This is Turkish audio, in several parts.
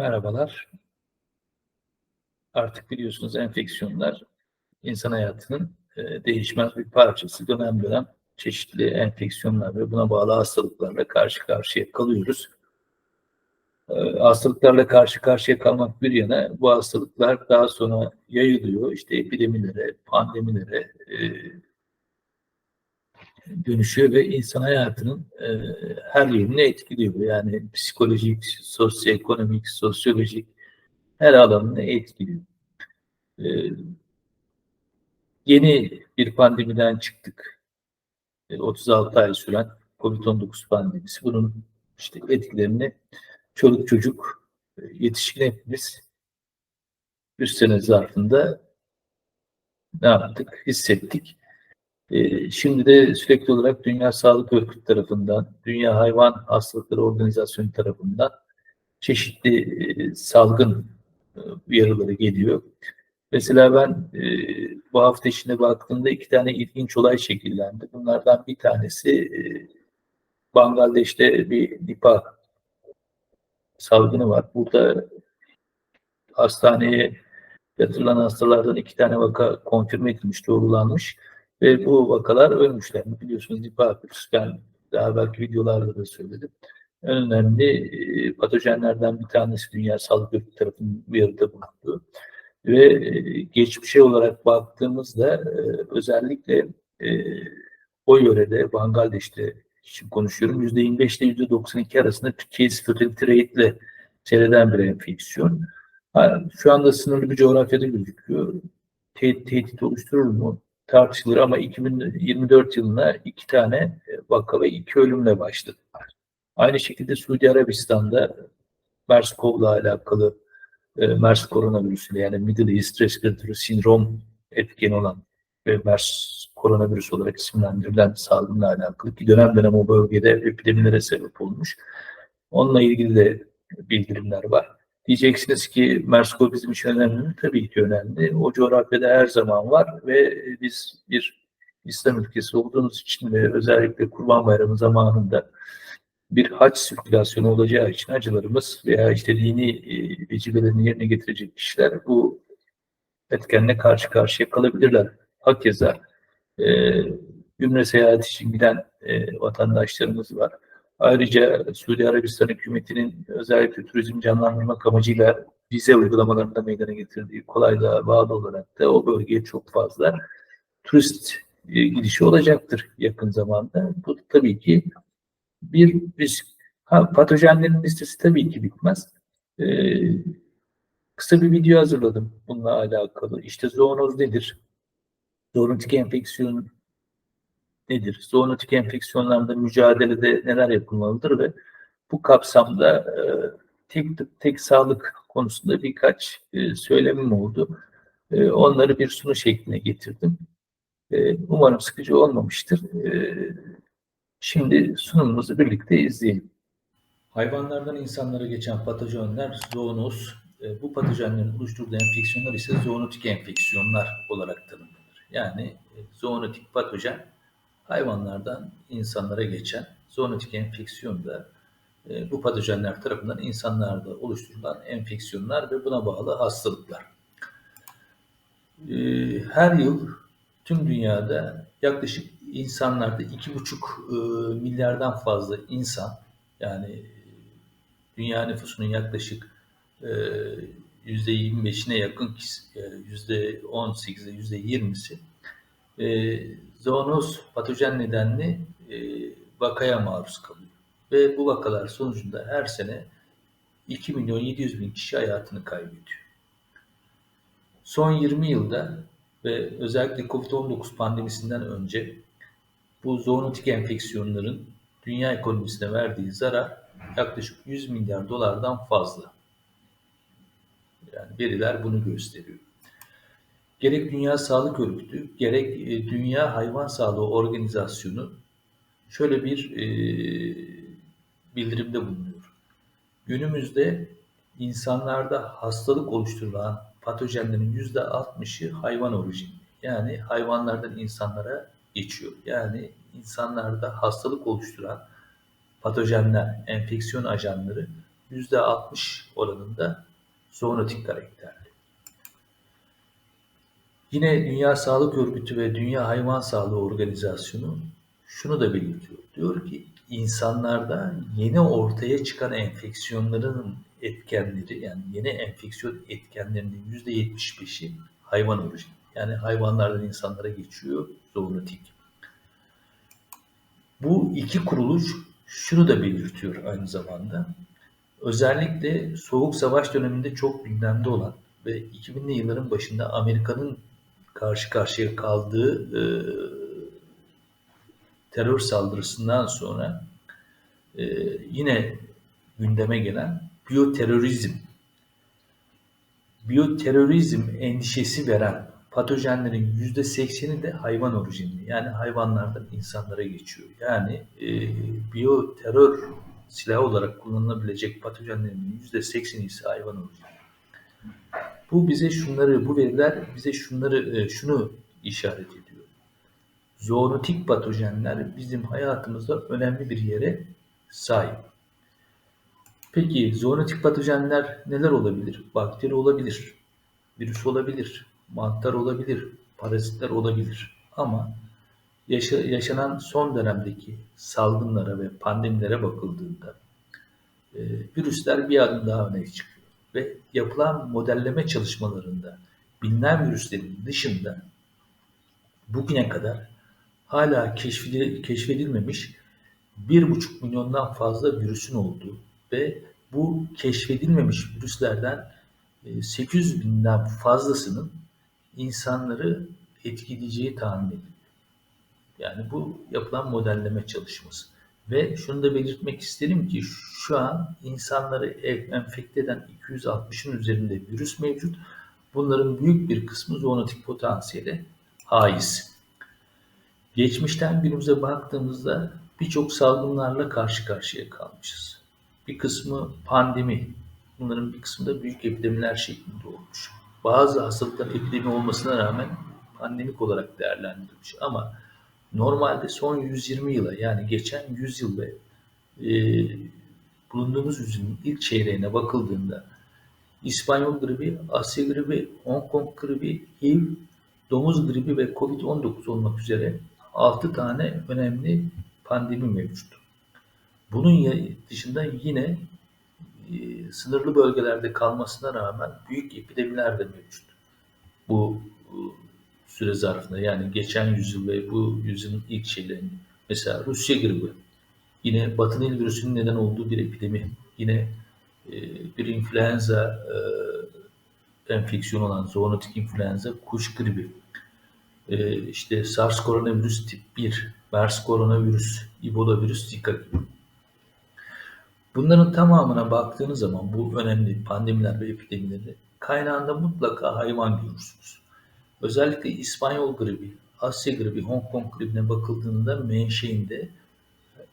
Merhabalar. Artık biliyorsunuz enfeksiyonlar insan hayatının e, değişmez bir parçası. Dönem dönem çeşitli enfeksiyonlar ve buna bağlı hastalıklarla karşı karşıya kalıyoruz. E, hastalıklarla karşı karşıya kalmak bir yana bu hastalıklar daha sonra yayılıyor. İşte epidemilere, pandemilere e, dönüşüyor ve insan hayatının e, her yönünü etkiliyor. Yani psikolojik, sosyoekonomik, sosyolojik her alanını etkiliyor. E, yeni bir pandemiden çıktık. E, 36 ay süren COVID-19 pandemisi. Bunun işte etkilerini çoluk çocuk, e, yetişkin hepimiz bir sene zarfında ne yaptık? Hissettik. Ee, şimdi de sürekli olarak Dünya Sağlık Örgütü tarafından, Dünya Hayvan Hastalıkları Organizasyonu tarafından çeşitli e, salgın e, uyarıları geliyor. Mesela ben e, bu hafta içinde baktığımda iki tane ilginç olay şekillendi. Bunlardan bir tanesi Bangladeş'te bir Nipah salgını var. Burada hastaneye yatırılan hastalardan iki tane vaka konfirme edilmiş, doğrulanmış. Ve bu vakalar ölmüşler. Biliyorsunuz Nipah virüs. Ben daha belki videolarda da söyledim. En önemli patojenlerden bir tanesi Dünya Sağlık Örgütü tarafından uyarıda bulundu. Ve geçmişe olarak baktığımızda özellikle o yörede, Bangladeş'te için konuşuyorum, %25 ile %92 arasında case fatality rate ile seyreden bir enfeksiyon. Şu anda sınırlı bir coğrafyada gözüküyor. Te tehdit oluşturur mu? Tartışılır ama 2024 yılına iki tane e, vaka ve iki ölümle başladı. Aynı şekilde Suudi Arabistan'da MERS-CoV'la alakalı e, MERS koronavirüsüyle yani Middle East Respiratory Syndrome etken olan ve MERS koronavirüs olarak isimlendirilen salgınla alakalı ki dönem dönem o bölgede epidemilere sebep olmuş. Onunla ilgili de bildirimler var. Diyeceksiniz ki MERS-CoV bizim için önemli mi? Tabii ki önemli. O coğrafyada her zaman var ve biz bir İslam ülkesi olduğumuz için ve özellikle Kurban Bayramı zamanında bir hac sirkülasyonu olacağı için hacılarımız veya işte dini e, vecibelerini yerine getirecek kişiler bu etkenle karşı karşıya kalabilirler. Hakeza e, ümre seyahat için giden e, vatandaşlarımız var. Ayrıca Suudi Arabistan hükümetinin özellikle turizm canlandırmak amacıyla vize uygulamalarında meydana getirdiği kolaylığa bağlı olarak da o bölgeye çok fazla turist e, gidişi olacaktır yakın zamanda. Bu tabii ki bir risk. Ha, patojenlerin listesi tabii ki bitmez. Ee, kısa bir video hazırladım bununla alakalı. İşte zoonoz nedir? Zoonotik enfeksiyon nedir? Zoonotik enfeksiyonlarla mücadelede neler yapılmalıdır ve bu kapsamda e, tek tek sağlık konusunda birkaç e, söylemim oldu. E, onları bir sunu şekline getirdim. E, umarım sıkıcı olmamıştır. E, şimdi sunumumuzu birlikte izleyelim. Hayvanlardan insanlara geçen patojenler zoonoz, e, bu patojenlerin oluşturduğu enfeksiyonlar ise zoonotik enfeksiyonlar olarak tanımlanır. Yani e, zoonotik patojen hayvanlardan insanlara geçen zoonotik enfeksiyon da e, bu patojenler tarafından insanlarda oluşturulan enfeksiyonlar ve buna bağlı hastalıklar. E, her yıl tüm dünyada yaklaşık insanlarda 2,5 e, milyardan fazla insan yani dünya nüfusunun yaklaşık %25'ine yakın %18'e %20'si zoonoz patojen nedenli e, vakaya maruz kalıyor. Ve bu vakalar sonucunda her sene 2 milyon 700 bin kişi hayatını kaybediyor. Son 20 yılda ve özellikle COVID-19 pandemisinden önce bu zoonotik enfeksiyonların dünya ekonomisine verdiği zarar yaklaşık 100 milyar dolardan fazla. Yani veriler bunu gösteriyor gerek Dünya Sağlık Örgütü gerek e, Dünya Hayvan Sağlığı Organizasyonu şöyle bir e, bildirimde bulunuyor. Günümüzde insanlarda hastalık oluşturulan patojenlerin yüzde 60'ı hayvan orijinli. Yani hayvanlardan insanlara geçiyor. Yani insanlarda hastalık oluşturan patojenler, enfeksiyon ajanları %60 oranında zoonotik karakterli. Yine Dünya Sağlık Örgütü ve Dünya Hayvan Sağlığı Organizasyonu şunu da belirtiyor. Diyor ki insanlarda yeni ortaya çıkan enfeksiyonların etkenleri yani yeni enfeksiyon etkenlerinin %75'i hayvan orijinli. Yani hayvanlardan insanlara geçiyor zoonotik. Bu iki kuruluş şunu da belirtiyor aynı zamanda. Özellikle Soğuk Savaş döneminde çok gündemde olan ve 2000'li yılların başında Amerika'nın karşı karşıya kaldığı e, terör saldırısından sonra e, yine gündeme gelen biyoterörizm, biyoterörizm endişesi veren patojenlerin yüzde sekseni de hayvan orijinli. Yani hayvanlardan insanlara geçiyor. Yani e, biyoterör silah olarak kullanılabilecek patojenlerin yüzde sekseni ise hayvan orijinli. Bu bize şunları, bu veriler bize şunları, e, şunu işaret ediyor. Zoonotik patojenler bizim hayatımızda önemli bir yere sahip. Peki zoonotik patojenler neler olabilir? Bakteri olabilir, virüs olabilir, mantar olabilir, parazitler olabilir. Ama yaşa yaşanan son dönemdeki salgınlara ve pandemilere bakıldığında e, virüsler bir adım daha öne çıkıyor. Ve yapılan modelleme çalışmalarında bilinen virüslerin dışında bugüne kadar hala keşfedilmemiş 1,5 milyondan fazla virüsün olduğu ve bu keşfedilmemiş virüslerden 800 e, binden fazlasının insanları etkileyeceği tahmin ediliyor. Yani bu yapılan modelleme çalışması. Ve şunu da belirtmek isterim ki şu an insanları enfekte eden 260'ın üzerinde virüs mevcut. Bunların büyük bir kısmı zoonotik potansiyele haiz. Geçmişten günümüze baktığımızda birçok salgınlarla karşı karşıya kalmışız. Bir kısmı pandemi, bunların bir kısmı da büyük epidemiler şeklinde olmuş. Bazı hastalıklar epidemi olmasına rağmen pandemik olarak değerlendirilmiş ama normalde son 120 yıla yani geçen 100 yılda e, bulunduğumuz yüzyılın ilk çeyreğine bakıldığında İspanyol gribi, Asya gribi, Hong Kong gribi, HIV, domuz gribi ve Covid-19 olmak üzere 6 tane önemli pandemi mevcut. Bunun dışında yine e, sınırlı bölgelerde kalmasına rağmen büyük epidemiler de mevcut. Bu e, süre zarfında yani geçen yüzyıl ve bu yüzyılın ilk şeylerini. Mesela Rusya gribi, yine Batı Nil virüsünün neden olduğu bir epidemi, yine e, bir influenza e, enfeksiyonu olan zoonotik influenza, kuş gribi, e, işte SARS koronavirüs tip 1, MERS koronavirüs, Ebola virüs, Zika gibi. Bunların tamamına baktığınız zaman bu önemli pandemiler ve epidemileri kaynağında mutlaka hayvan görürsünüz. Özellikle İspanyol gribi, Asya gribi, Hong Kong gribine bakıldığında menşeinde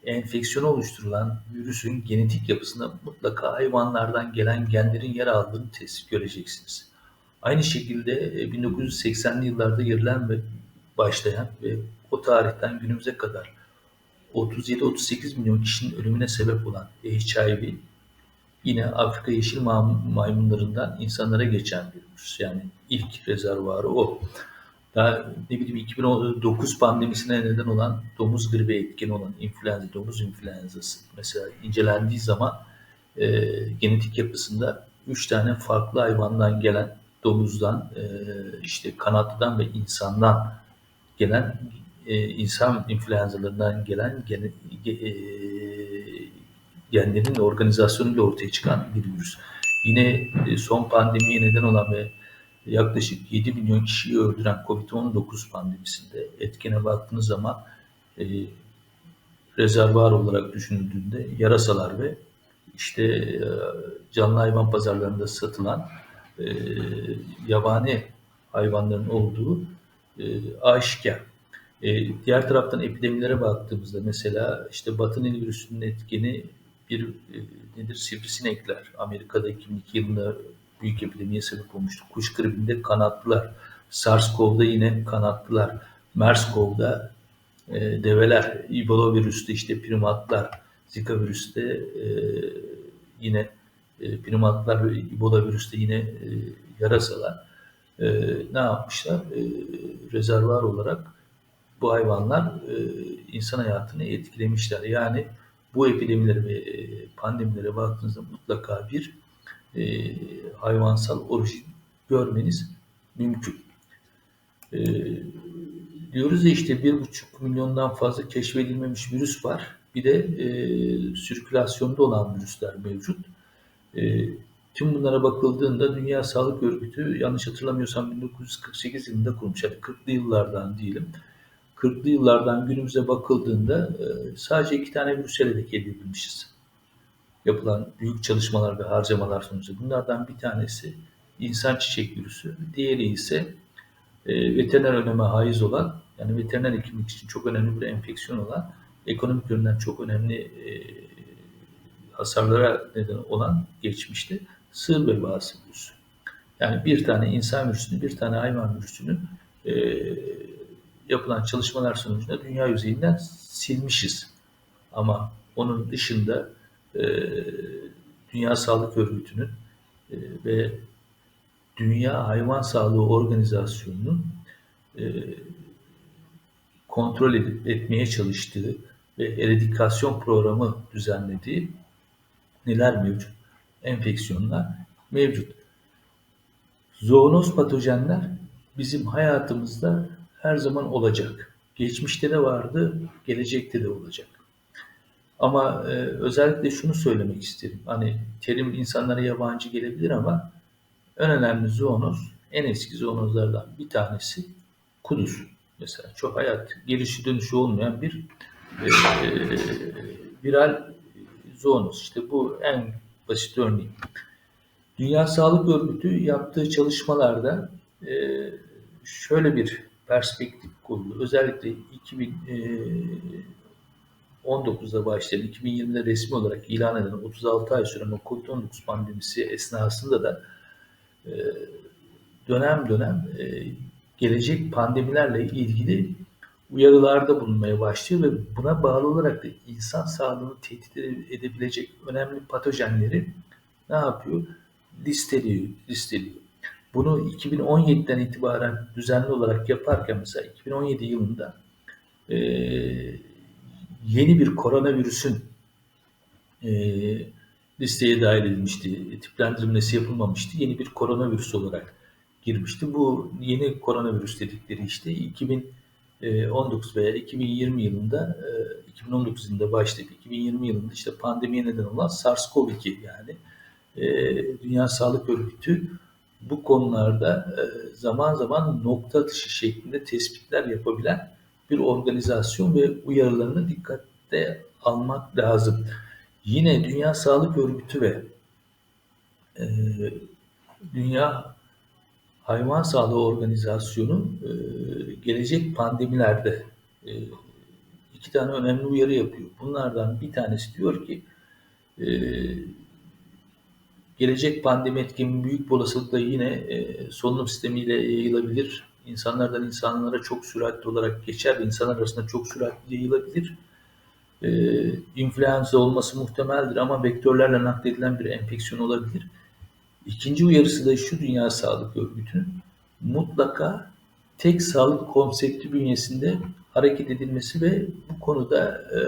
enfeksiyon oluşturulan virüsün genetik yapısında mutlaka hayvanlardan gelen genlerin yer aldığını tespit göreceksiniz. Aynı şekilde 1980'li e, yıllarda girilen ve başlayan ve o tarihten günümüze kadar 37-38 milyon kişinin ölümüne sebep olan HIV yine Afrika yeşil maymunlarından insanlara geçen bir virüs. Yani ilk rezervuarı o. Daha ne bileyim 2009 pandemisine neden olan domuz gribi etken olan influenza, domuz influenzası mesela incelendiği zaman e, genetik yapısında 3 tane farklı hayvandan gelen domuzdan, e, işte kanatlıdan ve insandan gelen e, insan influenzalarından gelen gen, e, genlerin organizasyonuyla ortaya çıkan bir virüs. Yine e, son pandemiye neden olan ve yaklaşık 7 milyon kişiyi öldüren COVID-19 pandemisinde etkene baktığınız zaman e, rezervuar olarak düşünüldüğünde yarasalar ve işte e, canlı hayvan pazarlarında satılan e, yabani hayvanların olduğu e, aşikar. E, diğer taraftan epidemilere baktığımızda mesela işte Batı Nil virüsünün etkeni bir e, nedir sivrisinekler. Amerika'da 2002 yılında büyük epidemiye sebep olmuştu. Kuş gribinde kanatlılar. SARS-CoV'da yine kanatlılar. MERS-CoV'da e, develer. Ebola virüste işte primatlar. Zika virüste e, yine e, primatlar ve Ebola virüste yine e, yarasalar e, ne yapmışlar? E, rezervuar olarak bu hayvanlar e, insan hayatını etkilemişler. Yani bu epidemileri ve e, pandemilere baktığınızda mutlaka bir e, hayvansal orijin görmeniz mümkün. E, diyoruz ya işte bir buçuk milyondan fazla keşfedilmemiş virüs var. Bir de e, sirkülasyonda olan virüsler mevcut. E, tüm bunlara bakıldığında Dünya Sağlık Örgütü yanlış hatırlamıyorsam 1948 yılında kurmuş. Yani 40'lı yıllardan diyelim. 40'lı yıllardan günümüze bakıldığında e, sadece iki tane virüs elde edebilmişiz. Yapılan büyük çalışmalar ve harcamalar sonucu. Bunlardan bir tanesi insan çiçek virüsü, diğeri ise e, veteriner öneme haiz olan, yani veteriner hekimlik için çok önemli bir enfeksiyon olan, ekonomik yönden çok önemli e, hasarlara neden olan geçmişte sığır vebası virüsü. Yani bir tane insan virüsünü, bir tane hayvan virüsünü yapılan çalışmalar sonucunda dünya yüzeyinden silmişiz. Ama onun dışında e, Dünya Sağlık Örgütü'nün e, ve Dünya Hayvan Sağlığı Organizasyonu'nun e, kontrol edip, etmeye çalıştığı ve eradikasyon programı düzenlediği neler mevcut? Enfeksiyonlar mevcut. Zoonoz patojenler bizim hayatımızda her zaman olacak. Geçmişte de vardı, gelecekte de olacak. Ama e, özellikle şunu söylemek isterim. Hani terim insanlara yabancı gelebilir ama en önemli zoonoz, en eski zoonozlardan bir tanesi kuduz. Mesela çok hayat gelişi dönüşü olmayan bir e, viral zoonoz. İşte bu en basit örneği. Dünya Sağlık Örgütü yaptığı çalışmalarda e, şöyle bir perspektif kurulu. Özellikle 2019'da başlayan, 2020'de resmi olarak ilan edilen 36 ay süren o COVID-19 pandemisi esnasında da e, dönem dönem e, gelecek pandemilerle ilgili uyarılarda bulunmaya başlıyor ve buna bağlı olarak da insan sağlığını tehdit edebilecek önemli patojenleri ne yapıyor? Listeliyor, listeliyor. Bunu 2017'den itibaren düzenli olarak yaparken mesela 2017 yılında e, yeni bir koronavirüsün e, listeye dahil edilmişti. Tiplendirilmesi yapılmamıştı. Yeni bir koronavirüs olarak girmişti. Bu yeni koronavirüs dedikleri işte 2019 veya 2020 yılında 2019 e, yılında başlayıp 2020 yılında işte pandemiye neden olan SARS-CoV-2 yani e, Dünya Sağlık Örgütü bu konularda e, zaman zaman nokta atışı şeklinde tespitler yapabilen bir organizasyon ve uyarılarını dikkatte almak lazım. Yine Dünya Sağlık Örgütü ve e, Dünya Hayvan Sağlığı Organizasyonu e, gelecek pandemilerde iki tane önemli uyarı yapıyor. Bunlardan bir tanesi diyor ki Gelecek pandemi etkimi büyük olasılıkla yine e, solunum sistemiyle yayılabilir. İnsanlardan insanlara çok süratli olarak geçer ve insanlar arasında çok süratli yayılabilir. E, influenza olması muhtemeldir ama vektörlerle nakledilen bir enfeksiyon olabilir. İkinci uyarısı da şu Dünya Sağlık Örgütü'nün mutlaka tek sağlık konsepti bünyesinde hareket edilmesi ve bu konuda e,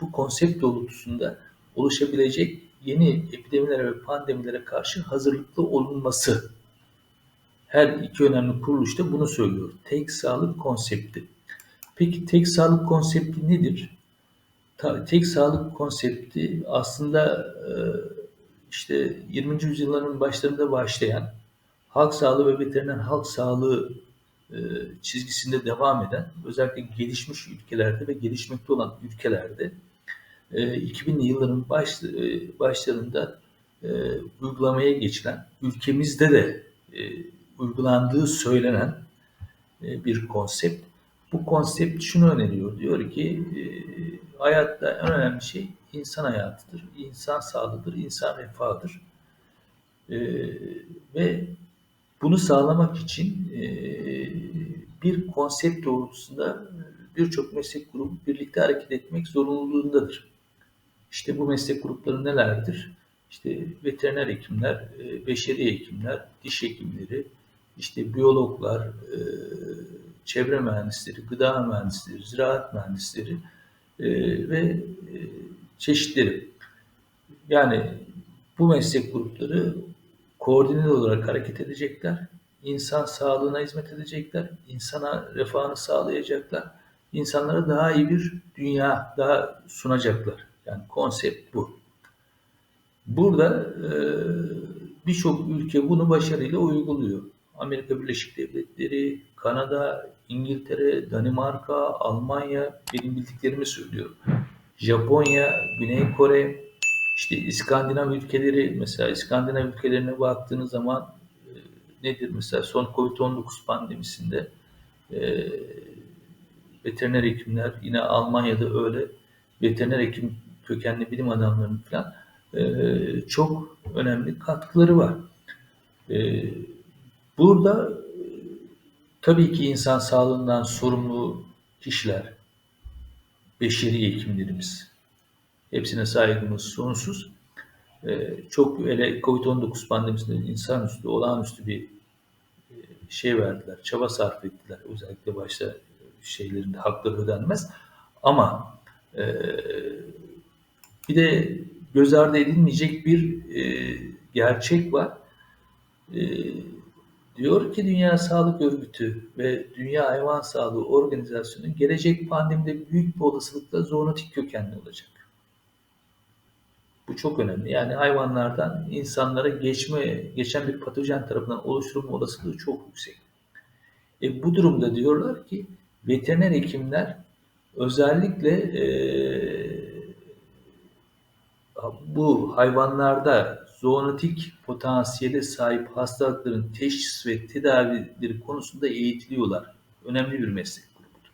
bu konsept doğrultusunda oluşabilecek yeni epidemilere ve pandemilere karşı hazırlıklı olunması. Her iki önemli kuruluş da bunu söylüyor. Tek sağlık konsepti. Peki tek sağlık konsepti nedir? tek sağlık konsepti aslında e, işte 20. yüzyılların başlarında başlayan halk sağlığı ve veteriner halk sağlığı e, çizgisinde devam eden özellikle gelişmiş ülkelerde ve gelişmekte olan ülkelerde 2000'li ee, yılların baş, e, başlarında e, uygulamaya geçilen, ülkemizde de e, uygulandığı söylenen bir konsept. Bu konsept şunu öneriyor. Diyor ki hayatta en önemli şey insan hayatıdır, insan sağlığıdır, insan refahıdır. Ve bunu sağlamak için bir konsept doğrultusunda birçok meslek grubu birlikte hareket etmek zorunluluğundadır. İşte bu meslek grupları nelerdir? işte veteriner hekimler, e, beşeri hekimler, diş hekimleri, işte biyologlar, e, çevre mühendisleri, gıda mühendisleri, ziraat mühendisleri e, ve çeşitleri. Yani bu meslek grupları koordineli olarak hareket edecekler. İnsan sağlığına hizmet edecekler. insana refahını sağlayacaklar. insanlara daha iyi bir dünya daha sunacaklar. Yani konsept bu. Burada e, birçok ülke bunu başarıyla uyguluyor. Amerika Birleşik Devletleri, Kanada, İngiltere, Danimarka, Almanya benim bildiklerimi söylüyorum. Japonya, Güney Kore, işte İskandinav ülkeleri mesela İskandinav ülkelerine baktığınız zaman e, nedir mesela son Covid-19 pandemisinde e, veteriner hekimler yine Almanya'da öyle veteriner hekim kökenli bilim adamlarının falan e, çok önemli katkıları var. E, burada e, tabii ki insan sağlığından sorumlu kişiler, beşeri hekimlerimiz, hepsine saygımız sonsuz. E, çok hele Covid-19 pandemisinde insanüstü, olağanüstü bir e, şey verdiler, çaba sarf ettiler. Özellikle başta şeylerinde hakları ödenmez. Ama e, bir de göz ardı edilmeyecek bir e, gerçek var. E, diyor ki Dünya Sağlık Örgütü ve Dünya Hayvan Sağlığı Organizasyonu gelecek pandemide büyük bir olasılıkla zoonotik kökenli olacak. Bu çok önemli. Yani hayvanlardan insanlara geçme, geçen bir patojen tarafından oluşturulma olasılığı çok yüksek. E, bu durumda diyorlar ki veteriner hekimler özellikle e, bu hayvanlarda zoonotik potansiyele sahip hastalıkların teşhis ve tedavileri konusunda eğitiliyorlar. Önemli bir meslek grubudur.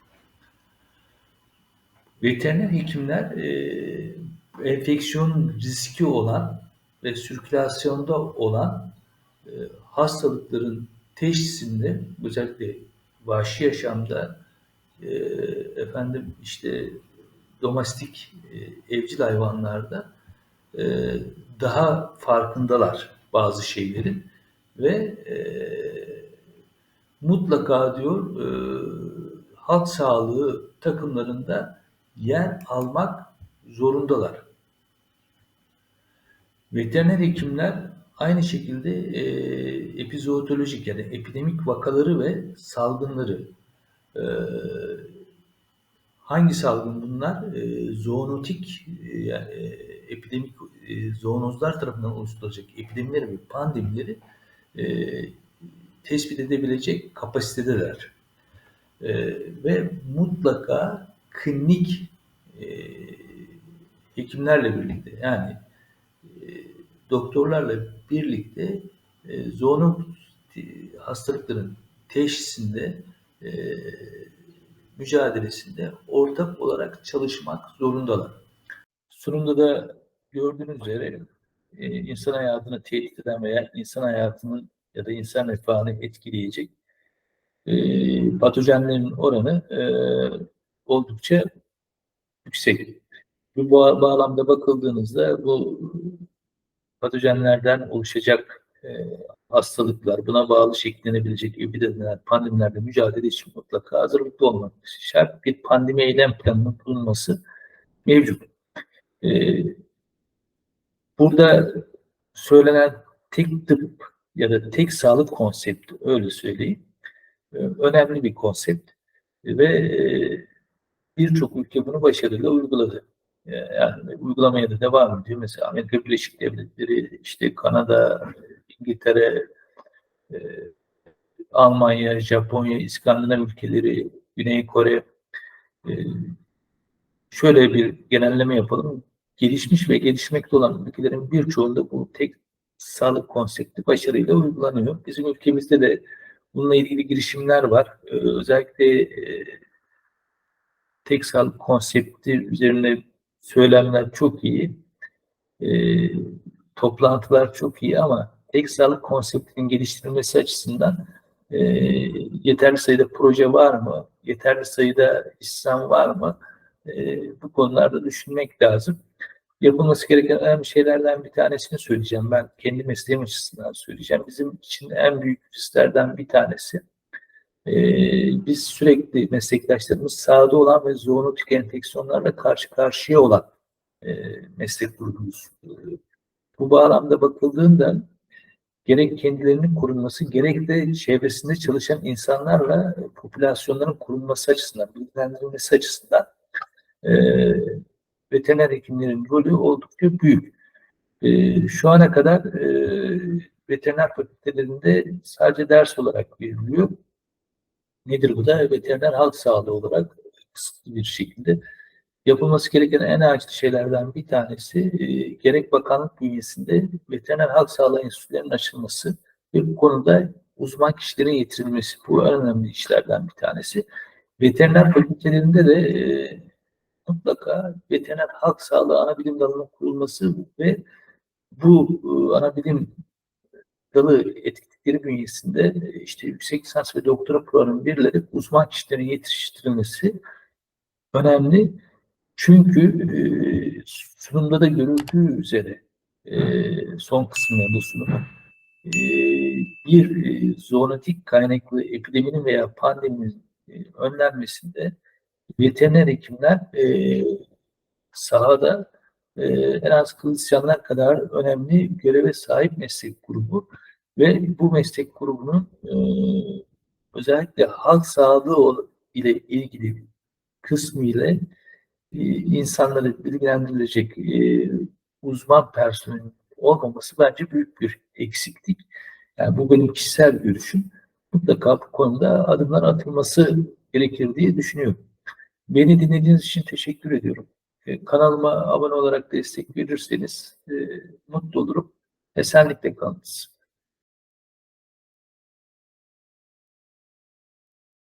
Veteriner hekimler e, enfeksiyon riski olan ve sirkülasyonda olan e, hastalıkların teşhisinde özellikle vahşi yaşamda e, efendim işte domestik evcil hayvanlarda e, daha farkındalar bazı şeylerin ve e, mutlaka diyor e, halk sağlığı takımlarında yer almak zorundalar. Veteriner hekimler aynı şekilde e, epizootolojik yani epidemik vakaları ve salgınları e, hangi salgın bunlar? E, zoonotik e, e, epidemik e, zoonozlar tarafından oluşturulacak epidemileri ve pandemileri e, tespit edebilecek kapasitedeler. E, ve mutlaka klinik e, hekimlerle birlikte yani e, doktorlarla birlikte e, zoonotik hastalıkların teşhisinde e, mücadelesinde ortak olarak çalışmak zorundalar. Sunumda da gördüğünüz üzere e, insan hayatını tehdit eden veya insan hayatının ya da insan refahını etkileyecek e, patojenlerin oranı e, oldukça yüksek. Bu bağlamda bakıldığınızda bu patojenlerden oluşacak e, hastalıklar, buna bağlı şekillenebilecek epidemiler, pandemilerde mücadele için mutlaka hazırlıklı olmak şart. Bir pandemi eylem planının bulunması mevcut. E, burada söylenen tek tıp ya da tek sağlık konsepti öyle söyleyeyim. E, önemli bir konsept ve e, birçok ülke bunu başarıyla uyguladı. E, yani uygulamaya da devam ediyor. Mesela Amerika Birleşik Devletleri, işte Kanada, İngiltere, Almanya, Japonya, İskandinav ülkeleri, Güney Kore. Şöyle bir genelleme yapalım. Gelişmiş ve gelişmekte olan ülkelerin birçoğunda bu tek sağlık konsepti başarıyla uygulanıyor. Bizim ülkemizde de bununla ilgili girişimler var. Ee, özellikle e, tek sağlık konsepti üzerine söylemler çok iyi. E, toplantılar çok iyi ama tek sağlık konseptinin geliştirilmesi açısından e, yeterli sayıda proje var mı? Yeterli sayıda İslam var mı? E, bu konularda düşünmek lazım. Yapılması gereken önemli şeylerden bir tanesini söyleyeceğim. Ben kendi mesleğim açısından söyleyeceğim. Bizim için en büyük risklerden bir tanesi. e, biz sürekli meslektaşlarımız sahada olan ve zoonotik enfeksiyonlarla karşı karşıya olan e, meslek grubumuz. Bu bağlamda bakıldığında gerek kendilerinin korunması gerek de çevresinde çalışan insanlarla popülasyonların korunması açısından, bilgilendirilmesi açısından e, veteriner hekimlerin rolü oldukça büyük. E, şu ana kadar e, veteriner fakültelerinde sadece ders olarak veriliyor. Nedir bu da? Veteriner halk sağlığı olarak kısıtlı bir şekilde yapılması gereken en acil şeylerden bir tanesi e, gerek bakanlık bünyesinde veteriner halk sağlığı enstitülerinin açılması ve bu konuda uzman kişilerin getirilmesi. Bu önemli işlerden bir tanesi. Veteriner fakültelerinde de e, mutlaka veteriner halk sağlığı ana bilim dalının kurulması ve bu e, ana bilim dalı etkinlikleri bünyesinde e, işte yüksek lisans ve doktora programı verilerek uzman kişilerin yetiştirilmesi önemli. Çünkü e, sunumda da görüldüğü üzere son kısımlarında sunum e, bir e, zoonotik kaynaklı epideminin veya pandeminin önlenmesinde veteriner hekimler e, sahada e, en az kılıçyanlar kadar önemli göreve sahip meslek grubu ve bu meslek grubunun e, özellikle halk sağlığı ile ilgili kısmı ile e, insanları bilgilendirilecek e, uzman personelin olmaması bence büyük bir eksiklik. Yani bu benim kişisel görüşüm. Mutlaka bu konuda adımlar atılması gerekir diye düşünüyorum. Beni dinlediğiniz için teşekkür ediyorum. E, kanalıma abone olarak destek verirseniz e, mutlu olurum. Esenlikle kalınız.